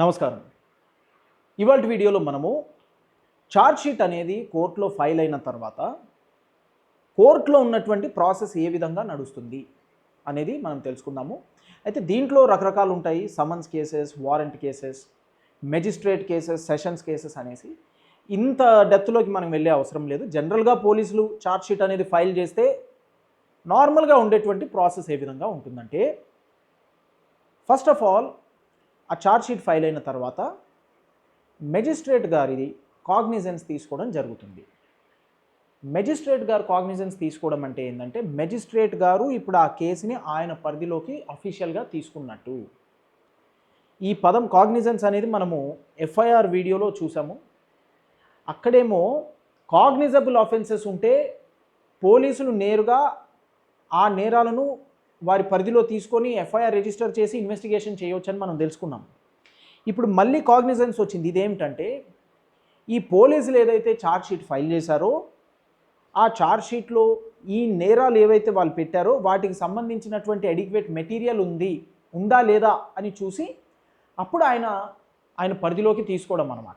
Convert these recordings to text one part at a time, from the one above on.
నమస్కారం. ఇవాళ వీడియోలో మనము ఛార్జ్ షీట్ అనేది కోర్టులో ఫైల్ అయిన తర్వాత కోర్టులో ఉన్నటువంటి ప్రాసెస్ ఏ విధంగా నడుస్తుంది అనేది మనం తెలుసుకుందాము. అయితే దీంట్లో రకరకాలు ఉంటాయి. Summons cases warrant cases magistrate cases sessions cases అనేసి. ఇంత డెప్త్లోకి మనం వెళ్ళే అవసరం లేదు. జనరల్గా పోలీసులు ఛార్జ్ షీట్ అనేది ఫైల్ చేస్తే నార్మల్గా ఉండేటువంటి ప్రాసెస్ ఏ విధంగా ఉంటుందంటే ఫస్ట్ ఆఫ్ ఆల్ ఆ ఛార్జ్షీట్ ఫైల్ అయిన తర్వాత మెజిస్ట్రేట్ గారిది కాగ్నిజెన్స్ తీసుకోవడం జరుగుతుంది. మెజిస్ట్రేట్ గారు కాగ్నిజెన్స్ తీసుకోవడం అంటే ఏంటంటే మెజిస్ట్రేట్ గారు ఇప్పుడు ఆ కేసుని ఆయన పరిధిలోకి అఫీషియల్గా తీసుకున్నట్టు. ఈ పదం కాగ్నిజెన్స్ అనేది మనము ఎఫ్ఐఆర్ వీడియోలో చూసాము. అక్కడేమో కాగ్నిజబుల్ ఆఫెన్సెస్ ఉంటే పోలీసులు నేరుగా ఆ నేరాలను వారి పరిధిలో తీసుకొని ఎఫ్ఐఆర్ రిజిస్టర్ చేసి ఇన్వెస్టిగేషన్ చేయవచ్చని మనం తెలుసుకున్నాం. ఇప్పుడు మళ్ళీ కాగ్నిజెన్స్ వచ్చింది. ఇదేమిటంటే ఈ పోలీసులు ఏదైతే ఛార్జ్ షీట్ ఫైల్ చేశారో ఆ ఛార్జ్ షీట్లో ఈ నేరాలు ఏవైతే వాళ్ళు పెట్టారో వాటికి సంబంధించినటువంటి అడిక్వేట్ మెటీరియల్ ఉంది ఉందా లేదా అని చూసి అప్పుడు ఆయన ఆయన పరిధిలోకి తీసుకోవడం అనమాట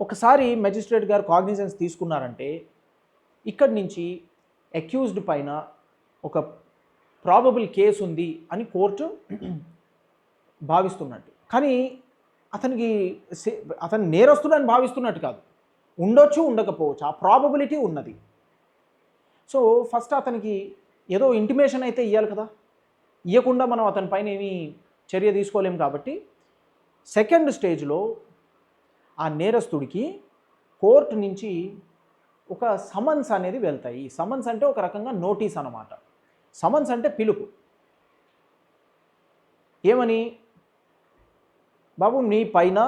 ఒకసారి మెజిస్ట్రేట్ గారు కాగ్నిజెన్స్ తీసుకున్నారంటే ఇక్కడి నుంచి అక్యూజ్డ్ పైన ఒక ప్రాబబుల్ కేసు ఉంది అని కోర్టు భావిస్తున్నట్టు. కానీ అతనికి సే- అతను నేరస్తుడని భావిస్తున్నట్టు కాదు. ఉండొచ్చు ఉండకపోవచ్చు. ఆ ప్రాబబిలిటీ ఉన్నది. సో ఫస్ట్ అతనికి ఏదో ఇంటిమేషన్ అయితే ఇవ్వాలి కదా. ఇవ్వకుండా మనం అతని పైన ఏమీ చర్య తీసుకోలేం కాబట్టి సెకండ్ స్టేజ్లో ఆ నేరస్తుడికి కోర్టు నుంచి ఒక సమన్స్ అనేది వెళ్తాయి. ఈ సమన్స్ అంటే ఒక రకంగా నోటీస్ అన్నమాట. సమన్స్ అంటే పిలుపు. ఏమని? బాబు నీ పైన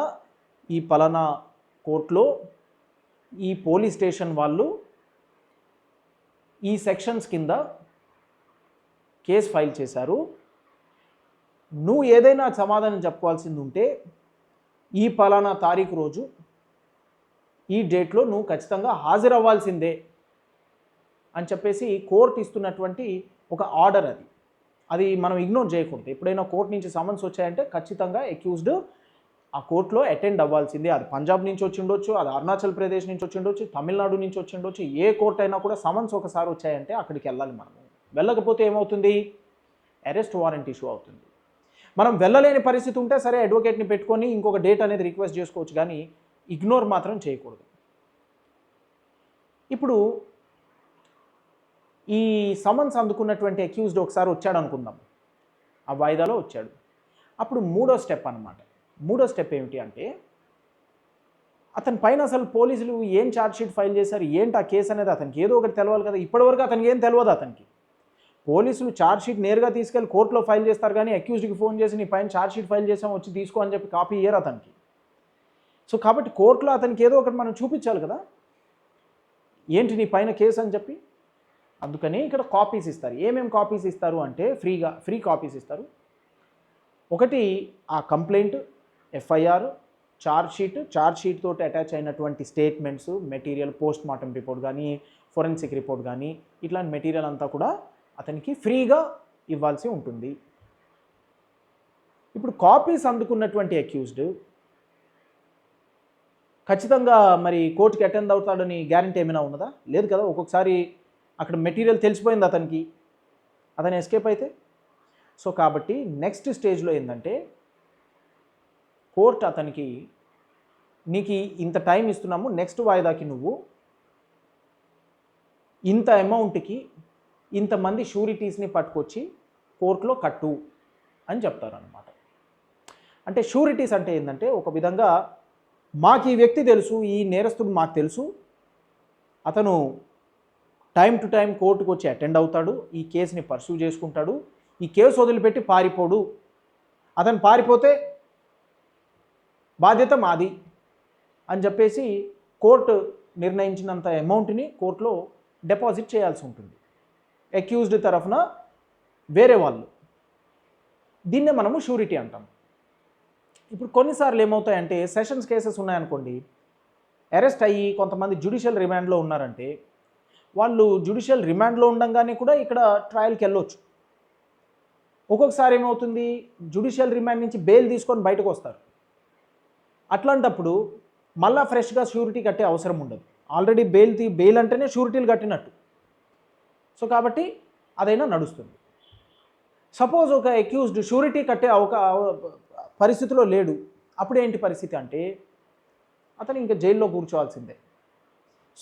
ఈ పలానా కోర్టులో ఈ పోలీస్ స్టేషన్ వాళ్ళు ఈ సెక్షన్స్ కింద కేసు ఫైల్ చేశారు. నువ్వు ఏదైనా సమాధానం చెప్పుకోవాల్సింది ఉంటే ఈ పలానా తారీఖు రోజు ఈ డేట్లో నువ్వు ఖచ్చితంగా హాజరవ్వాల్సిందే అని చెప్పేసి కోర్టు ఇస్తున్నటువంటి ఒక ఆర్డర్ అది. అది మనం ఇగ్నోర్ చేయకూడదు. ఎప్పుడైనా కోర్టు నుంచి సమన్స్ వచ్చాయంటే ఖచ్చితంగా అక్యూజ్డ్ ఆ కోర్టులో అటెండ్ అవ్వాల్సిందే. అది పంజాబ్ నుంచి వచ్చి ఉండొచ్చు అది అరుణాచల్ ప్రదేశ్ నుంచి వచ్చి ఉండొచ్చు తమిళనాడు నుంచి వచ్చి ఉండొచ్చు ఏ కోర్టు అయినా కూడా సమన్స్ ఒకసారి వచ్చాయంటే అక్కడికి వెళ్ళాలి మనం వెళ్ళకపోతే ఏమవుతుంది? అరెస్ట్ వారెంట్ ఇష్యూ అవుతుంది. మనం వెళ్ళలేని పరిస్థితి ఉంటే సరే అడ్వకేట్ని పెట్టుకొని ఇంకొక డేట్ అనేది రిక్వెస్ట్ చేసుకోవచ్చు కానీ ఇగ్నోర్ మాత్రం చేయకూడదు. ఇప్పుడు ఈ సమన్స్ అందుకున్నటువంటి అక్యూజ్డ్ ఒకసారి వచ్చాడు అనుకుందాం. ఆ వాయిదాలో వచ్చాడు. అప్పుడు మూడో స్టెప్ అన్నమాట. మూడో స్టెప్ ఏమిటి అంటే అతని పైన అసలు పోలీసులు ఏం ఛార్జ్షీట్ ఫైల్ చేశారు ఏంటి ఆ కేసు అనేది అతనికి ఏదో ఒకటి తెలవాలి కదా. ఇప్పటివరకు అతనికి ఏం తెలియదు అతనికి. పోలీసులు ఛార్జ్షీట్ నేరుగా తీసుకెళ్ళి కోర్టులో ఫైల్ చేస్తారు కానీ అక్యూజ్డ్కి ఫోన్ చేసి నీ పైన ఛార్జ్షీట్ ఫైల్ చేసాం వచ్చి తీసుకో అని చెప్పి కాపీ ఇయ్యరు అతనికి. సో కాబట్టి కోర్టులో అతనికి ఏదో ఒకటి మనం చూపించాలి కదా. ఏంటి నీ పైన కేసు అని చెప్పి? అందుకని ఇక్కడ కాపీస్ ఇస్తారు. ఏమేమి కాపీస్ ఇస్తారు అంటే ఫ్రీగా ఫ్రీ కాపీస్ ఇస్తారు. ఒకటి ఆ complaint FIR charge sheet charge sheet తోటి అటాచ్ అయినటువంటి statements material post mortem report కానీ ఫోరెన్సిక్ రిపోర్ట్ కానీ ఇట్లాంటి మెటీరియల్ అంతా కూడా అతనికి ఫ్రీగా ఇవ్వాల్సి ఉంటుంది. ఇప్పుడు కాపీస్ అందుకున్నటువంటి అక్యూజ్డ్ ఖచ్చితంగా మరి కోర్టుకి అటెండ్ అవుతాడని గ్యారంటీ ఏమైనా ఉన్నదా? లేదు కదా? ఒక్కొక్కసారి అక్కడ మెటీరియల్ తెలిసిపోయింది అతనికి. అతను ఎస్కేప్ అయితే. సో కాబట్టి నెక్స్ట్ స్టేజ్లో ఏంటంటే కోర్టు అతనికి నీకు ఇంత టైం ఇస్తున్నాము నెక్స్ట్ వాయిదాకి నువ్వు ఇంత అమౌంట్కి ఇంతమంది షూరిటీస్ని పట్టుకొచ్చి కోర్టులో కట్టు అని చెప్తారనమాట అంటే షూరిటీస్ అంటే ఏంటంటే ఒక విధంగా మాకు ఈ వ్యక్తి తెలుసు ఈ నేరస్తుడు మాకు తెలుసు. అతను టైం టు టైం కోర్టుకు వచ్చి అటెండ్ అవుతాడు ఈ కేసుని పర్సూ చేసుకుంటాడు ఈ కేసు వదిలిపెట్టి పారిపోడు. అతను పారిపోతే బాధ్యత మాది అని చెప్పేసి కోర్టు నిర్ణయించినంత అమౌంట్ని కోర్టులో డిపాజిట్ చేయాల్సి ఉంటుంది. అక్యూజ్డ్ తరఫున వేరే వాళ్ళు. దీన్నే మనము షూరిటీ అంటాం. ఇప్పుడు కొన్నిసార్లు ఏమవుతాయంటే సెషన్స్ కేసెస్ ఉన్నాయనుకోండి అరెస్ట్ అయ్యి కొంతమంది జ్యుడిషియల్ రిమాండ్లో ఉన్నారంటే వాళ్ళు జ్యుడిషియల్ రిమాండ్లో ఉండంగానే కూడా ఇక్కడ ట్రయల్కి వెళ్ళొచ్చు. ఒక్కొక్కసారి ఏమవుతుంది? జుడిషియల్ రిమాండ్ నుంచి బెయిల్ తీసుకొని బయటకు వస్తారు. అట్లాంటప్పుడు మళ్ళా ఫ్రెష్గా షూరిటీ కట్టే అవసరం ఉండదు. ఆల్రెడీ బెయిల్ తీ బెయిల్ అంటేనే షూరిటీలు కట్టినట్టు. సో కాబట్టి అదైనా నడుస్తుంది. సపోజ్ ఒక అక్యూజ్డ్ షూరిటీ కట్టే అవకా పరిస్థితిలో లేడు. అప్పుడేంటి పరిస్థితి అంటే అతను ఇంకా జైల్లో కూర్చోవాల్సిందే.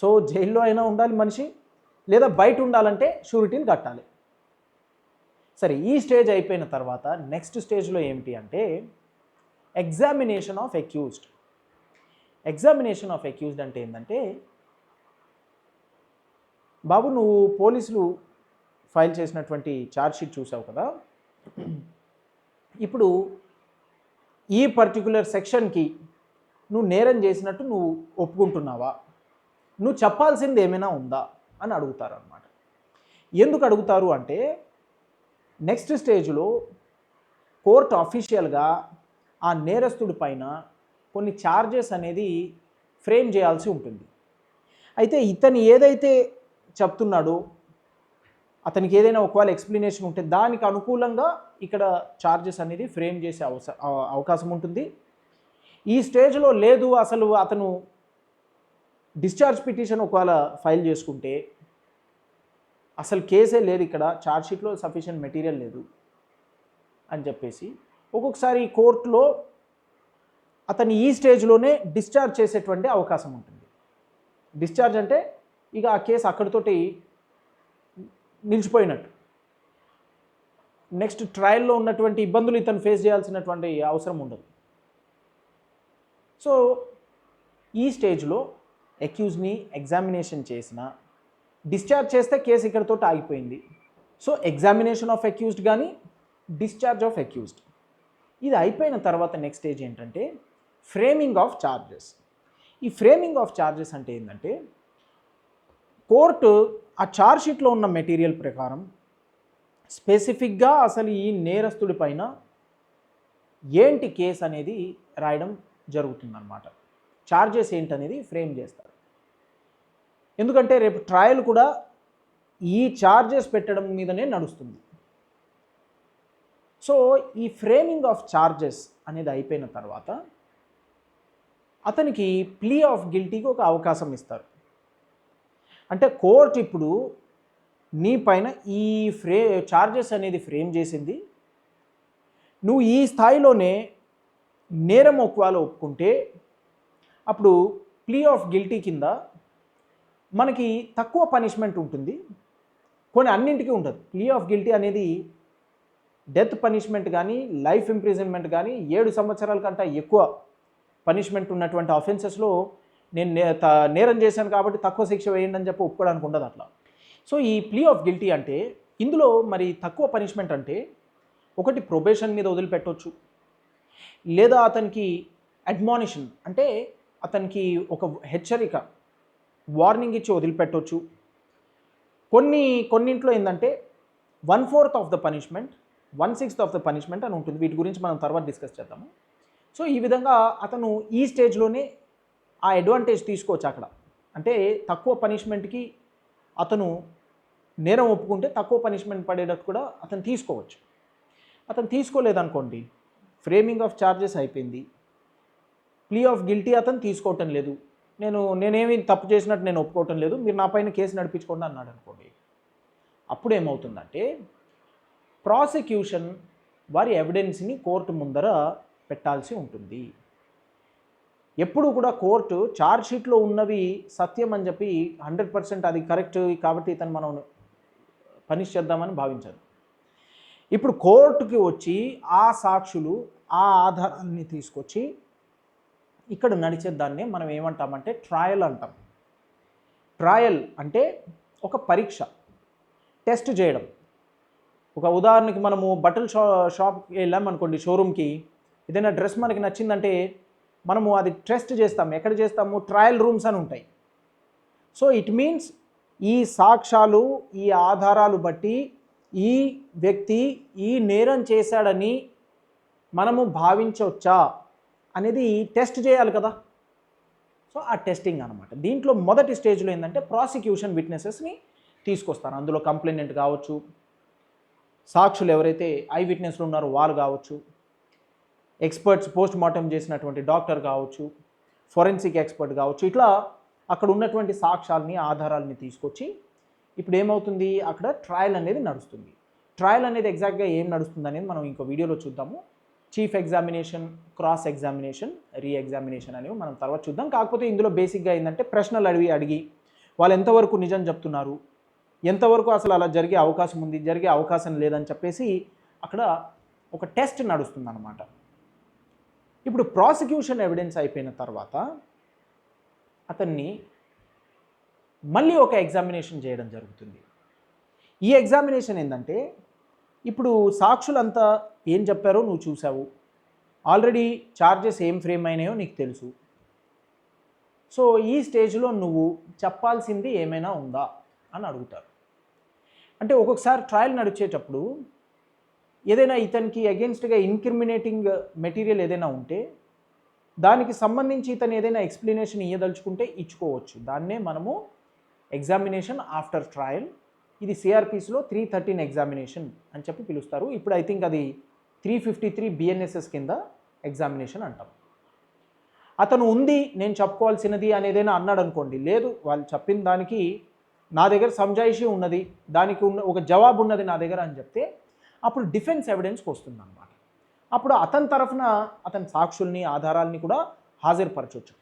సో జైల్లో అయినా ఉండాలి మనిషి లేదా బయట ఉండాలంటే షూరిటీని కట్టాలి. సరే ఈ స్టేజ్ అయిపోయిన తర్వాత నెక్స్ట్ స్టేజ్లో ఏమిటి అంటే examination of accused. Examination of accused అంటే ఏంటంటే బాబు నువ్వు పోలీసులు ఫైల్ చేసినటువంటి ఛార్జ్షీట్ చూసావు కదా? ఇప్పుడు ఈ పర్టికులర్ సెక్షన్కి నువ్వు నేరం చేసినట్టు నువ్వు ఒప్పుకుంటున్నావా? నువ్వు చెప్పాల్సింది ఏమైనా ఉందా అని అడుగుతారు అనమాట ఎందుకు అడుగుతారు అంటే నెక్స్ట్ స్టేజ్లో కోర్టు అఫీషియల్గా ఆ నేరస్తుడి పైన కొన్ని ఛార్జెస్ అనేది ఫ్రేమ్ చేయాల్సి ఉంటుంది. అయితే ఇతను ఏదైతే చెప్తున్నాడో అతనికి ఏదైనా ఒకవేళ ఎక్స్ప్లెనేషన్ ఉంటే దానికి అనుకూలంగా ఇక్కడ ఛార్జెస్ అనేది ఫ్రేమ్ చేసే అవస అవకాశం ఉంటుంది. ఈ స్టేజ్లో లేదు అసలు అతను డిశ్చార్జ్ పిటిషన్ ఒకవేళ ఫైల్ చేసుకుంటే అసలు కేసే లేదు ఇక్కడ ఛార్జ్షీట్లో సఫిషియెంట్ మెటీరియల్ లేదు అని చెప్పేసి ఒక్కొక్కసారి కోర్టులో అతన్ని ఈ స్టేజ్లోనే డిశ్చార్జ్ చేసేటువంటి అవకాశం ఉంటుంది. డిశ్చార్జ్ అంటే ఇక ఆ కేసు అక్కడితోటి నిలిచిపోయినట్టు. నెక్స్ట్ ట్రయల్లో ఉన్నటువంటి ఇబ్బందులు ఇతను ఫేస్ చేయాల్సినటువంటి అవసరం ఉండదు. సో ఈ స్టేజ్లో అక్యూజ్ని ఎగ్జామినేషన్ చేసిన. డిశ్చార్జ్ చేస్తే కేసు ఇక్కడితో ఆగిపోయింది. సో ఎగ్జామినేషన్ ఆఫ్ అక్యూజ్డ్ కానీ డిశ్చార్జ్ ఆఫ్ అక్యూజ్డ్ ఇది అయిపోయిన తర్వాత నెక్స్ట్ స్టేజ్ ఏంటంటే ఫ్రేమింగ్ ఆఫ్ ఛార్జెస్ ఈ ఫ్రేమింగ్ ఆఫ్ ఛార్జెస్ అంటే ఏంటంటే కోర్టు ఆ ఛార్జ్ షీట్లో ఉన్న మెటీరియల్ ప్రకారం స్పెసిఫిక్గా అసలు ఈ నేరస్తుడి పైన ఏంటి కేసు అనేది రాయడం జరుగుతుందన్నమాట. ఛార్జెస్ ఏంటనేది ఫ్రేమ్ చేస్తారు. ఎందుకంటే రేపు ట్రయల్ కూడా ఈ ఛార్జెస్ పెట్టడం మీదనే నడుస్తుంది. సో ఈ ఫ్రేమింగ్ ఆఫ్ ఛార్జెస్ అనేది అయిపోయిన తర్వాత అతనికి ప్లీ ఆఫ్ గిల్టీకి ఒక అవకాశం ఇస్తారు. అంటే కోర్టు ఇప్పుడు నీ పైన ఈ ఫ్రే ఛార్జెస్ అనేది ఫ్రేమ్ చేసింది. నువ్వు ఈ స్థాయిలోనే నేరం ఒకవేళ ఒప్పుకుంటే అప్పుడు ప్లీ ఆఫ్ గిల్టీ కింద మనకి తక్కువ పనిష్మెంట్ ఉంటుంది. కొన్ని అన్నింటికీ ఉంటుంది. ప్లీ ఆఫ్ గిల్టీ అనేది డెత్ పనిష్మెంట్ కానీ లైఫ్ ఇంప్రిజన్మెంట్ కానీ ఏడు సంవత్సరాల కంటే ఎక్కువ పనిష్మెంట్ ఉన్నటువంటి అఫెన్సెస్లో నేను నే- నేరం చేశాను కాబట్టి తక్కువ శిక్ష వేయండి అని చెప్పి ఒప్పుకోవడానికి ఉండదు అట్లా. సో ఈ ప్లీ ఆఫ్ గిల్టీ అంటే ఇందులో మరి తక్కువ పనిష్మెంట్ అంటే ఒకటి ప్రొబేషన్ మీద వదిలిపెట్టవచ్చు లేదా అతనికి అడ్మానిషన్ అంటే అతనికి ఒక హెచ్చరిక వార్నింగ్ ఇచ్చి వదిలిపెట్టవచ్చు కొన్ని కొన్నింట్లో ఏంటంటే one fourth of the punishment one sixth of the punishment అని ఉంటుంది. వీటి గురించి మనం తర్వాత డిస్కస్ చేద్దాము. సో ఈ విధంగా అతను ఈ స్టేజ్లోనే ఆ అడ్వాంటేజ్ తీసుకోవచ్చు అక్కడ. అంటే తక్కువ పనిష్మెంట్కి అతను నేరం ఒప్పుకుంటే తక్కువ పనిష్మెంట్ పడేటట్టు కూడా అతను తీసుకోవచ్చు. అతను తీసుకోలేదనుకోండి ఫ్రేమింగ్ ఆఫ్ ఛార్జెస్ అయిపోయింది. ప్లీ ఆఫ్ గిల్టీ అతను తీసుకోవటం లేదు. నేను నేనేమి తప్పు చేసినట్టు నేను ఒప్పుకోవటం లేదు. మీరు నా పైన కేసు నడిపించుకోండి అన్నాడు అనుకోండి. అప్పుడు ఏమవుతుందంటే ప్రాసిక్యూషన్ వారి ఎవిడెన్స్ని కోర్టు ముందర పెట్టాల్సి ఉంటుంది. ఎప్పుడు కూడా కోర్టు ఛార్జ్ షీట్లో ఉన్నవి సత్యం అని చెప్పి హండ్రెడ్ పర్సెంట్ అది కరెక్ట్ కాబట్టి ఇతను మనం పనిష్ చేద్దామని భావించారు. ఇప్పుడు కోర్టుకి వచ్చి ఆ సాక్షులు ఆ ఆధారాన్ని తీసుకొచ్చి ఇక్కడ నడిచే దాన్ని మనం ఏమంటామంటే ట్రయల్ అంటాం. ట్రయల్ అంటే ఒక పరీక్ష టెస్ట్ చేయడం. ఒక ఉదాహరణకి మనము బట్టల షా షాప్కి వెళ్ళాం అనుకోండి షోరూమ్కి. ఏదైనా డ్రెస్ మనకి నచ్చిందంటే మనము అది టెస్ట్ చేస్తాం. ఎక్కడ చేస్తాము? ట్రయల్ రూమ్స్ అని ఉంటాయి. సో ఇట్ మీన్స్ ఈ సాక్ష్యాలు ఈ ఆధారాలు బట్టి ఈ వ్యక్తి ఈ నేరం చేశాడని మనము భావించవచ్చా? అనేది టెస్ట్ చేయాలి కదా. సో ఆ టెస్టింగ్ అనమాట దీంట్లో మొదటి స్టేజ్లో ఏంటంటే ప్రాసిక్యూషన్ విట్నెసెస్ని తీసుకొస్తారు. అందులో కంప్లైనెంట్ కావచ్చు సాక్షులు ఎవరైతే ఐ విట్నెస్లు ఉన్నారో వాళ్ళు కావచ్చు ఎక్స్పర్ట్స్ పోస్ట్ మార్టం చేసినటువంటి డాక్టర్ కావచ్చు ఫొరెన్సిక్ ఎక్స్పర్ట్ కావచ్చు ఇట్లా అక్కడ ఉన్నటువంటి సాక్ష్యాలని ఆధారాలని తీసుకొచ్చి ఇప్పుడు ఏమవుతుంది? అక్కడ ట్రయల్ అనేది నడుస్తుంది. ట్రయల్ అనేది ఎగ్జాక్ట్గా ఏం నడుస్తుంది అనేది మనం ఇంకో వీడియోలో చూద్దాము. Chief examination cross examination re examination అనేవి మనం తర్వాత చూద్దాం. కాకపోతే ఇందులో బేసిక్గా ఏంటంటే ప్రశ్నలు అడిగి అడిగి వాళ్ళు ఎంతవరకు నిజం చెప్తున్నారు ఎంతవరకు అసలు అలా జరిగే అవకాశం ఉంది జరిగే అవకాశం లేదని చెప్పేసి అక్కడ ఒక టెస్ట్ నడుస్తుంది అనమాట ఇప్పుడు ప్రాసిక్యూషన్ ఎవిడెన్స్ అయిపోయిన తర్వాత అతన్ని మళ్ళీ ఒక ఎగ్జామినేషన్ చేయడం జరుగుతుంది. ఈ ఎగ్జామినేషన్ ఏంటంటే ఇప్పుడు సాక్షులంతా ఏం చెప్పారో నువ్వు చూసావు ఆల్రెడీ చార్జెస్ ఏం ఫ్రేమ్ అయినాయో నీకు తెలుసు. సో ఈ స్టేజ్లో నువ్వు చెప్పాల్సింది ఏమైనా ఉందా అని అడుగుతారు. అంటే ఒక్కొక్కసారి ట్రయల్ నడిచేటప్పుడు ఏదైనా ఇతనికి అగెన్స్ట్గా ఇన్క్రిమినేటింగ్ మెటీరియల్ ఏదైనా ఉంటే దానికి సంబంధించి ఇతను ఏదైనా ఎక్స్ప్లెనేషన్ ఇవ్వదలుచుకుంటే ఇచ్చుకోవచ్చు. దాన్నే మనము ఎగ్జామినేషన్ ఆఫ్టర్ ట్రయల్ ఇది సిఆర్పిస్లో త్రీ థర్టీన్ ఎగ్జామినేషన్ అని చెప్పి పిలుస్తారు. ఇప్పుడు ఐ థింక్ అది త్రీ ఫిఫ్టీ త్రీ బిఎన్ఎస్ఎస్ కింద ఎగ్జామినేషన్ అంటాం. అతను ఉంది నేను చెప్పుకోవాల్సినది అనేదైనా అన్నాడు అనుకోండి లేదు వాళ్ళు చెప్పిన దానికి నా దగ్గర సంజాయిషి ఉన్నది దానికి ఉన్న ఒక జవాబు ఉన్నది నా దగ్గర అని చెప్తే అప్పుడు డిఫెన్స్ ఎవిడెన్స్కి వస్తుంది అనమాట అప్పుడు అతని తరఫున అతని సాక్షుల్ని ఆధారాలని కూడా హాజరుపరచవచ్చు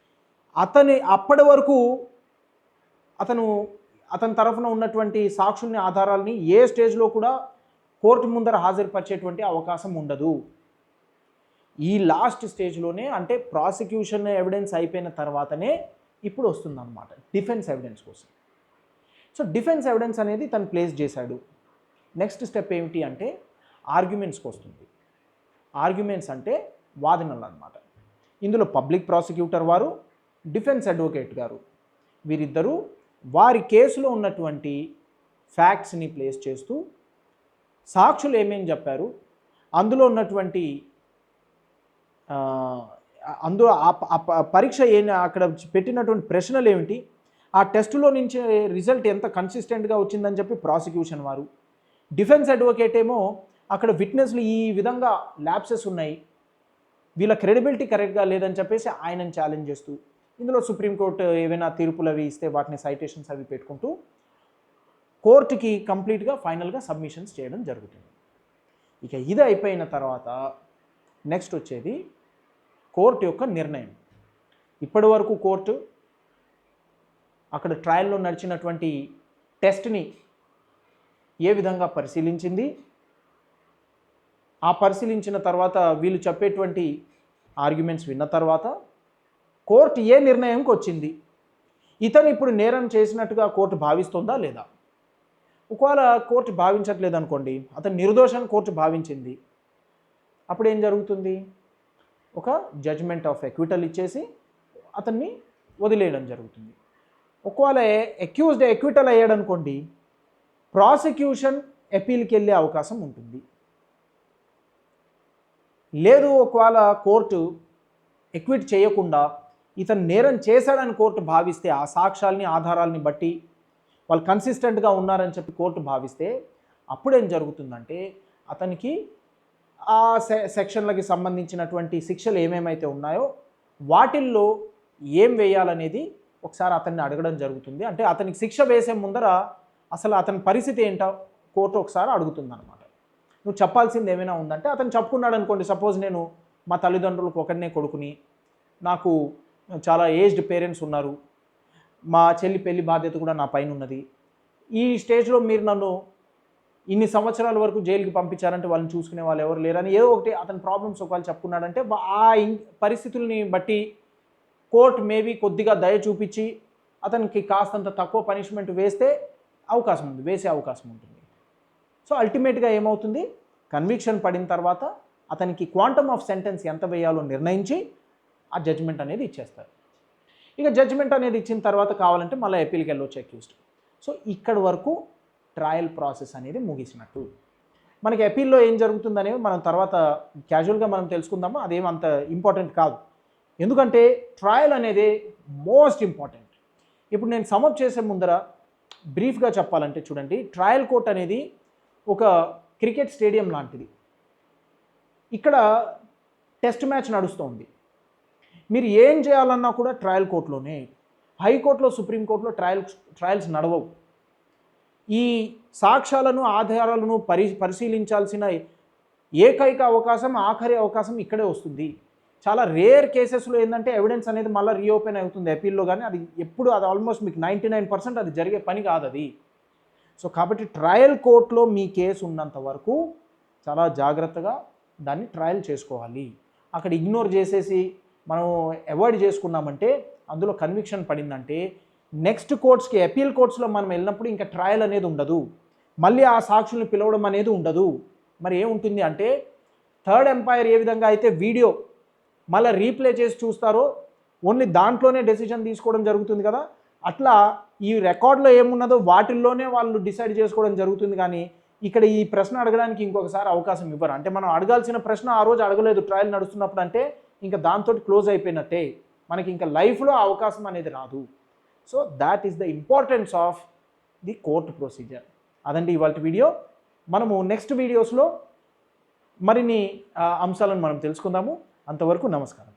అతని అప్పటి వరకు అతను అతని తరఫున ఉన్నటువంటి సాక్షుల్ని ఆధారాలని ఏ స్టేజ్లో కూడా కోర్టు ముందర హాజరుపరిచేటువంటి అవకాశం ఉండదు. ఈ లాస్ట్ స్టేజ్లోనే అంటే ప్రాసిక్యూషన్ ఎవిడెన్స్ అయిపోయిన తర్వాతనే ఇప్పుడు వస్తుందన్నమాట డిఫెన్స్ ఎవిడెన్స్ కోసం. సో డిఫెన్స్ ఎవిడెన్స్ అనేది తను ప్లేస్ చేశాడు. నెక్స్ట్ స్టెప్ ఏమిటి అంటే ఆర్గ్యుమెంట్స్కి వస్తుంది. ఆర్గ్యుమెంట్స్ అంటే వాదనలు అన్నమాట. ఇందులో పబ్లిక్ ప్రాసిక్యూటర్ వారు డిఫెన్స్ అడ్వకేట్ గారు. వీరిద్దరూ వారి కేసులో ఉన్నటువంటి ఫ్యాక్ట్స్ని ప్లేస్ చేస్తూ సాక్షులు ఏమేం చెప్పారు? అందులో ఉన్నటువంటి అందులో పరీక్ష ఏ అక్కడ పెట్టినటువంటి ప్రశ్నలు ఏమిటి? ఆ టెస్టులో నుంచి రిజల్ట్ ఎంత కన్సిస్టెంట్గా వచ్చిందని చెప్పి ప్రాసిక్యూషన్ వారు. డిఫెన్స్ అడ్వకేట్ ఏమో అక్కడ విట్నెస్లు ఈ విధంగా ల్యాబ్సెస్ ఉన్నాయి. వీళ్ళ క్రెడిబిలిటీ కరెక్ట్గా లేదని చెప్పేసి ఆయనను ఛాలెంజ్ చేస్తూ ఇందులో సుప్రీంకోర్టు ఏవైనా తీర్పులు అవి ఇస్తే వాటిని సైటేషన్స్ అవి పెట్టుకుంటూ కోర్టుకి కంప్లీట్గా ఫైనల్గా సబ్మిషన్స్ చేయడం జరుగుతుంది. ఇక ఇది అయిపోయిన తర్వాత నెక్స్ట్ వచ్చేది కోర్టు యొక్క నిర్ణయం. ఇప్పటి వరకు కోర్టు అక్కడ ట్రయల్లో నడిచినటువంటి టెస్ట్ని ఏ విధంగా పరిశీలించింది? ఆ పరిశీలించిన తర్వాత వీళ్ళు చెప్పేటువంటి ఆర్గ్యుమెంట్స్ విన్న తర్వాత కోర్టు ఏ నిర్ణయంకి వచ్చింది? ఇతను ఇప్పుడు నేరం చేసినట్టుగా కోర్టు భావిస్తుందా లేదా? ఒకవేళ కోర్టు భావించట్లేదు అనుకోండి అతను నిర్దోషాన్ని కోర్టు భావించింది. అప్పుడు ఏం జరుగుతుంది? ఒక జడ్జ్మెంట్ ఆఫ్ ఎక్విటల్ ఇచ్చేసి అతన్ని వదిలేయడం జరుగుతుంది. ఒకవేళ అక్యూజ్డ్ ఎక్విటల్ అయ్యాడనుకోండి ప్రాసిక్యూషన్ అపీల్కి వెళ్ళే అవకాశం ఉంటుంది. లేదు ఒకవేళ కోర్టు ఎక్విట్ చేయకుండా ఇతను నేరం చేశాడని కోర్టు భావిస్తే ఆ సాక్ష్యాల్ని ఆధారాలని బట్టి వాళ్ళు కన్సిస్టెంట్గా ఉన్నారని చెప్పి కోర్టు భావిస్తే అప్పుడేం జరుగుతుందంటే అతనికి ఆ సె సెక్షన్లకి సంబంధించినటువంటి శిక్షలు ఏమేమైతే ఉన్నాయో వాటిల్లో ఏం వేయాలనేది ఒకసారి అతన్ని అడగడం జరుగుతుంది. అంటే అతనికి శిక్ష వేసే ముందర అసలు అతని పరిస్థితి ఏంటో కోర్టు ఒకసారి అడుగుతుంది అనమాట నువ్వు చెప్పాల్సింది ఏమైనా ఉందంటే అతను చెప్పుకున్నాడు అనుకోండి సపోజ్ నేను మా తల్లిదండ్రులకు ఒకరినే కొడుకుని నాకు చాలా ఏజ్డ్ పేరెంట్స్ ఉన్నారు. మా చెల్లి పెళ్ళి బాధ్యత కూడా నా పైన ఉన్నది. ఈ స్టేజ్లో మీరు నన్ను ఇన్ని సంవత్సరాల వరకు జైలుకి పంపించారంటే వాళ్ళని చూసుకునే వాళ్ళు ఎవరు లేరని ఏదో ఒకటి అతని ప్రాబ్లమ్స్ ఒకవేళ చెప్పుకున్నాడంటే ఆ పరిస్థితుల్ని బట్టి కోర్టు మేబీ కొద్దిగా దయ చూపించి అతనికి కాస్తంత తక్కువ పనిష్మెంట్ వేస్తే అవకాశం ఉంది వేసే అవకాశం ఉంటుంది. సో అల్టిమేట్గా ఏమవుతుంది? కన్విక్షన్ పడిన తర్వాత అతనికి క్వాంటమ్ ఆఫ్ సెంటెన్స్ ఎంత వేయాలో నిర్ణయించి ఆ జడ్జ్మెంట్ అనేది ఇచ్చేస్తారు. ఇక జడ్జ్మెంట్ అనేది ఇచ్చిన తర్వాత కావాలంటే మళ్ళీ అప్పీల్కి వెళ్ళొచ్చు అక్యూస్డ్ సో ఇక్కడ వరకు ట్రయల్ ప్రాసెస్ అనేది ముగిసినట్టు. మనకి అపీల్లో ఏం జరుగుతుందనేది మనం తర్వాత క్యాజువల్గా మనం తెలుసుకుందాము? అదేం అంత ఇంపార్టెంట్ కాదు. ఎందుకంటే ట్రయల్ అనేది మోస్ట్ ఇంపార్టెంట్ ఇప్పుడు నేను సమప్ చేసే ముందర బ్రీఫ్గా చెప్పాలంటే చూడండి ట్రయల్ కోర్ట్ అనేది ఒక క్రికెట్ స్టేడియం లాంటిది. ఇక్కడ టెస్ట్ మ్యాచ్ నడుస్తోంది. మీరు ఏం చేయాలన్నా కూడా ట్రయల్ కోర్టులోనే హైకోర్టులో సుప్రీంకోర్టులో ట్రయల్ ట్రయల్స్ నడవవు. ఈ సాక్ష్యాలను ఆధారాలను పరి పరిశీలించాల్సిన ఏకైక అవకాశం ఆఖరి అవకాశం ఇక్కడే వస్తుంది. చాలా రేర్ కేసెస్లో ఏంటంటే ఎవిడెన్స్ అనేది మళ్ళీ రీఓపెన్ అవుతుంది అపీల్లో కానీ అది ఎప్పుడు అది ఆల్మోస్ట్ మీకు నైంటీ నైన్ పర్సెంట్ అది జరిగే పని కాదు అది. సో కాబట్టి ట్రయల్ కోర్టులో మీ కేసు ఉన్నంత వరకు చాలా జాగ్రత్తగా దాన్ని ట్రయల్ చేసుకోవాలి. అక్కడ ఇగ్నోర్ చేసేసి మనం అవాయిడ్ చేసుకున్నామంటే అందులో కన్విక్షన్ పడిందంటే నెక్స్ట్ కోర్ట్స్కి అపీల్ కోర్ట్స్లో మనం వెళ్ళినప్పుడు ఇంకా ట్రయల్ అనేది ఉండదు. మళ్ళీ ఆ సాక్షుల్ని పిలవడం అనేది ఉండదు. మరి ఏముంటుంది అంటే థర్డ్ ఎంపైర్ ఏ విధంగా అయితే వీడియో మళ్ళీ రీప్లే చేసి చూస్తారో ఓన్లీ దాంట్లోనే డెసిషన్ తీసుకోవడం జరుగుతుంది కదా. అట్లా ఈ రికార్డులో ఏమున్నదో వాటిల్లోనే వాళ్ళు డిసైడ్ చేసుకోవడం జరుగుతుంది కానీ ఇక్కడ ఈ ప్రశ్న అడగడానికి ఇంకొకసారి అవకాశం ఇవ్వరు. అంటే మనం అడగాల్సిన ప్రశ్న ఆ రోజు అడగలేదు. ట్రయల్ నడుస్తున్నప్పుడు అంటే ఇంకా దాంతో క్లోజ్ అయిపోయినట్టే మనకి ఇంకా లైఫ్లో అవకాశం అనేది రాదు. So that is the importance of the court procedure అదండి ఇవాళ వీడియో. మనము నెక్స్ట్ వీడియోస్లో మరిన్ని అంశాలను మనం తెలుసుకుందాము. అంతవరకు నమస్కారం.